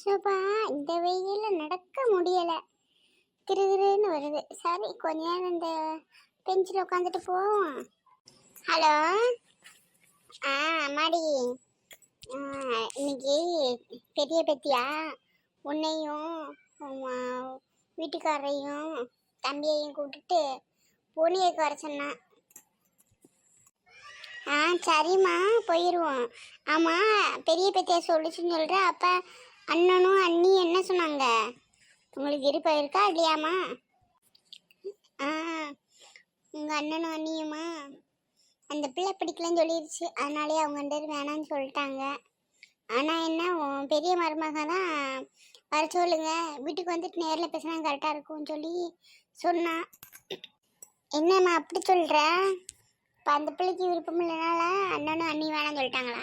Sofa இந்த வெயில நடக்க முடியல. திருகிருன்னு வருது. சரி கொஞ்ச நேரம் இந்த பெஞ்சில் உட்காந்துட்டு போவோம். ஹலோ? ஆ அம்மாடி. இன்னைக்கு பெரிய பெத்தியா உன்னையும் வீட்டுக்காரரையும் தம்பியையும் கூப்பிட்டுட்டு பூனையைக்கு வர சொன்னான். ஆ சரிம்மா போயிடுவோம் ஆமாம் பெரிய பெத்தியா சொல்லிச்சுன்னு சொல்கிற அப்போ அண்ணனும் அண்ணி என்ன சொன்னாங்க? உங்களுக்கு விருப்பம் இருக்கா இல்லையாம்மா? ஆ உங்கள் அண்ணனும் அண்ணியுமா? அந்த பிள்ளை பிடிக்கலன்னு சொல்லிடுச்சு அதனாலே அவங்க ரெண்டு வேணான்னு சொல்லிட்டாங்க. ஆனால் என்ன பெரிய மருமக தான் வர சொல்லுங்க. வீட்டுக்கு வந்துட்டு நேரில் பேசினா கரெக்டாக இருக்கும்னு சொல்லி சொன்னான். என்னம்மா அப்படி சொல்கிற இப்போ அந்த பிள்ளைக்கு விருப்பம் இல்லைனால அண்ணனும் அண்ணி வேணாம்னு சொல்லிட்டாங்களா?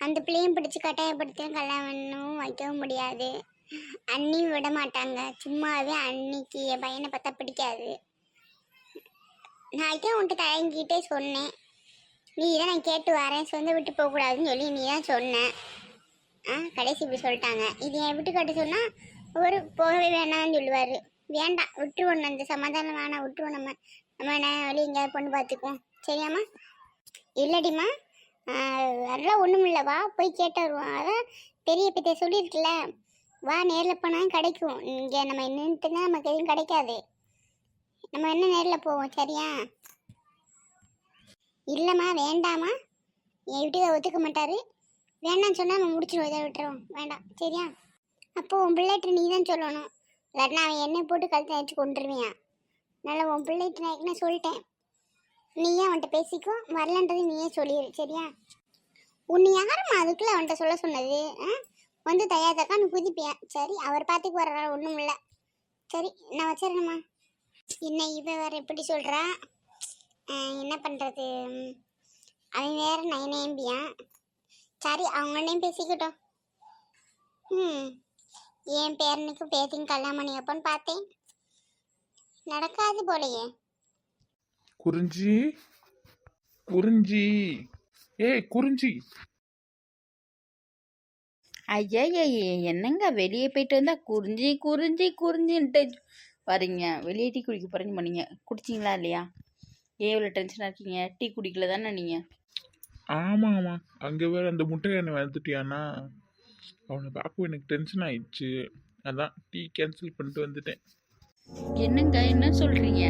அந்த பிள்ளையும் பிடிச்சி கட்டாயப்படுத்தியும் கல்யாணம் வைக்கவும் முடியாது. அண்ணியும் விட மாட்டாங்க. சும்மாவே அன்னிக்கு என் பையனை பார்த்தா பிடிக்காது. நான் தான் உன்ட்டு தயங்கிட்டே சொன்னேன். நீ தான் நான் கேட்டு வரேன். சொந்த விட்டு போகக்கூடாதுன்னு சொல்லி நீ தான் சொன்ன. ஆ கடைசி இப்படி சொல்லிட்டாங்க. இது என் விட்டு கட்ட சொன்னால் ஒரு போகவே வேணாம்னு சொல்லுவார். வேண்டாம் விட்டுருவோம். அந்த சமாதானம் வேணாம் விட்டுருவோம். நம்ம நம்ம என்ன வழி எங்கேயாவது பொண்ணு பார்த்துக்குவோம். சரியாம்மா இல்லடிம்மா. அதெல்லாம் ஒன்றும் இல்லை. வா போய் கேட்டு வருவோம். அதான் பெரிய பெரிய சொல்லியிருக்குல்ல. வா நேரில் போனால் கிடைக்கும். இங்கே நம்ம நின்றுட்டுனா நமக்கு எதுவும் கிடைக்காது. நம்ம என்ன நேரில் போவோம் சரியா? இல்லைம்மா வேண்டாம்மா. என் வீட்டுக்கு ஒத்துக்க மாட்டார். வேண்டாம்னு சொன்னால் நம்ம முடிச்சிடுவோம் இதை விட்டுறோம். வேண்டாம். சரியா? அப்போது உன் பிள்ளைகிட்ட நீ தான் சொல்லணும். இல்லாட்டினா அவன் என்ன போட்டு கழுத்தை வச்சு கொண்டுருவியான் அதனால் உன் பிள்ளைகிட்ட நான் சொல்லிட்டேன். நீயே அவன்கிட்ட பேசிக்கோ. வரலன்றது நீயே சொல்லிடு சரியா? உன்னை யாரும் அதுக்குள்ள அவன்கிட்ட சொல்ல சொன்னது? வந்து தயா தக்கான்னு குதிப்பியா? சரி அவர் பார்த்துக்கு வர்ற ஒன்றும் இல்லை. சரி நான் வச்சிடணுமா என்ன இவ வேற எப்படி சொல்கிறா என்ன பண்ணுறது அவன் வேற நயனேம்பியான் சரி அவங்கள்டையும் பேசிக்கிட்டோம். ம் என் பேரனுக்கு பேத்திங் கல்யாணம் பண்ணி வைப்போன்னு பார்த்தேன். நடக்காது போலையே. குறிஞ்சி குறிஞ்சி. ஏய் குறிஞ்சி. ஐயா என்னங்க வெளியே போயிட்டு வந்தா குறிஞ்சி குறிஞ்சி குறிஞ்சின்ட்டு வரீங்க. வெளியே டீ குடிக்க போறேன்னு பண்ணீங்க குடிச்சிங்களா இல்லையா? ஏன் இவ்வளோ டென்ஷனாக இருக்கீங்க? டீ குடிக்கல தானே நீங்கள் ஆமாம் ஆமாம் அங்கே வேற அந்த முட்டை என்ன வந்துட்டியானா அவனை பார்க்க எனக்கு டென்ஷன் ஆயிடுச்சு. அதான் டீ கேன்சல் பண்ணிட்டு வந்துட்டேன். என்னங்க என்ன சொல்கிறீங்க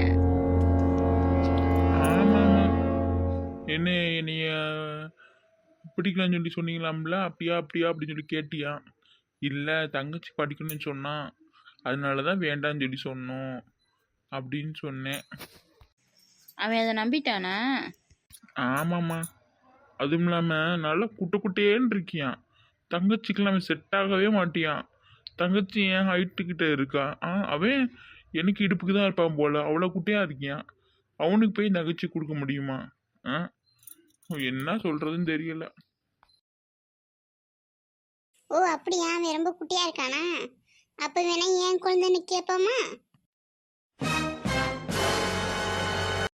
என்ன என்னைய பிடிக்கலன்னு சொல்லி சொன்னீங்களாம்ல அப்படியா அப்படியா அப்படின்னு சொல்லி கேட்டியா? இல்லை தங்கச்சி படிக்கணும்னு சொன்னான் அதனால தான் வேண்டாம்னு சொல்லி சொன்னோம் அப்படின்னு சொன்னேன். அவன் அதை நம்பிட்டானா? ஆமாம்மா. அதுவும் இல்லாமல் நல்லா குட்டை குட்டையேன்னு இருக்கியான். தங்கச்சிக்கெல்லாம் அவன் செட் ஆகவே மாட்டியான். தங்கச்சி என் ஹைட்டுக்கிட்ட இருக்கா? ஆ அவன் எனக்கு இடுப்புக்கு தான் இருப்பான் போல. அவ்வளோ குட்டையாக இருக்கியான். அவனுக்கு போய் நகைச்சி கொடுக்க முடியுமா? ஆ என்ன சொல்றதுன்னு தெரியல. ஓ அப்படியா? அவன் ரொம்ப குட்டியா இருக்கானா? அப்போ வேணா ஏன் குழந்தைன்னு கேட்போமா